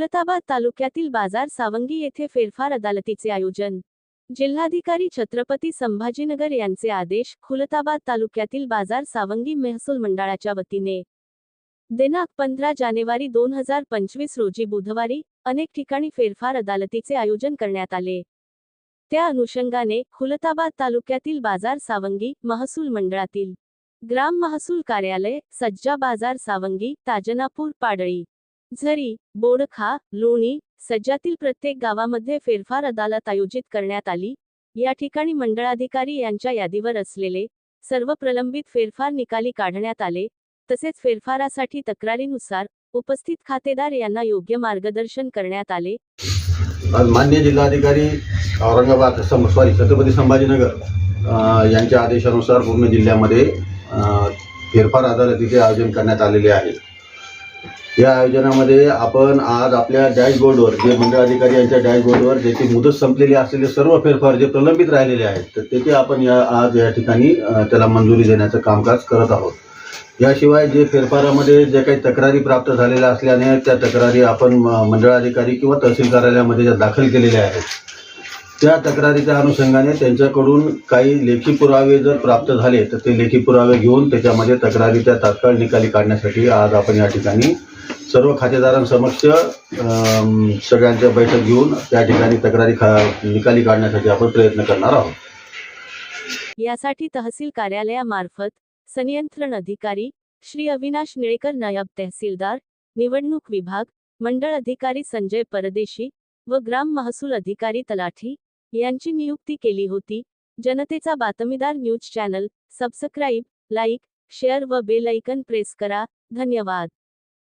खुलताबाद तालुक्यातील बाजार सावंगी येथे फेरफार अदालतीचे आयोजन. जिल्हाधिकारी छत्रपती संभाजीनगर यांचे आदेश खुलताबाद तालुक्यातील बाजार सावंगी महसूल मंडळाच्या वतीने. दिनांक पंधरा जानेवारी दोन हजार पंचवीस रोजी बुधवारी अनेक ठिकाणी फेरफार अदालतीचे आयोजन करण्यात आले. त्या अनुषंगाने खुलताबाद तालुक्यातील बाजार सावंगी महसूल मंडळातील ग्राम महसूल कार्यालय सज्जा बाजार सावंगी ताजनापूर पाडळी झरी बोडखा लोणी सज्जातील प्रत्येक गावामध्ये फेरफार अदालत आयोजित करण्यात आली. या ठिकाणी मंडळाधिकारी यांच्या यादीवर असलेले सर्व प्रलंबित फेरफार निकाली काढण्यात आले. तसेच फेरफारासाठी तक्रारीनुसार उपस्थित खातेदार यांना योग्य मार्गदर्शन करण्यात आले. मान्य जिल्हाधिकारी औरंगाबाद सॉरी छत्रपती संभाजीनगर यांच्या आदेशानुसार पूर्ण जिल्ह्यामध्ये फेरफार अदालतीचे आयोजन करण्यात आलेले आहे. या आयोजनामध्ये आपण आज आपल्या डॅशबोर्डवर जे मंडळ अधिकारी यांच्या डॅशबोर्डवर ज्याची मुदत संपलेली असलेले सर्व फेरफार जे प्रलंबित राहिलेले आहेत तर त्याचे आपण या आज या ठिकाणी त्याला मंजुरी देण्याचं कामकाज करत आहोत. याशिवाय जे फेरफारामध्ये जे काही तक्रारी प्राप्त झालेल्या असल्याने त्या तक्रारी आपण मंडळाधिकारी किंवा तहसील कार्यालयामध्ये ज्या दाखल केलेल्या आहेत त्या तक्रारीच्या अनुषंगाने त्यांच्याकडून काही लेखी पुरावे जर प्राप्त झाले तर ते लेखी पुरावे घेऊन त्याच्यामध्ये तक्रारीच्या तात्काळ निकाली काढण्यासाठी आज आपण या ठिकाणी सर्व खातेदारांसमक्ष सगळ्यांच्या बैठक घेऊन त्या ठिकाणी तक्रारी खा निकाली काढण्यासाठी आपण प्रयत्न करणार आहोत. यासाठी तहसील कार्यालयामार्फत संनियंत्रण अधिकारी श्री अविनाश निळेकर नायब तहसीलदार निवडणूक विभाग मंडळ अधिकारी संजय परदेशी व ग्राम महसूल अधिकारी तलाठी यांची नियुक्ती केली होती. जनतेचा बातमीदार news channel subscribe like share व बेल ऐकन प्रेस करा. धन्यवाद.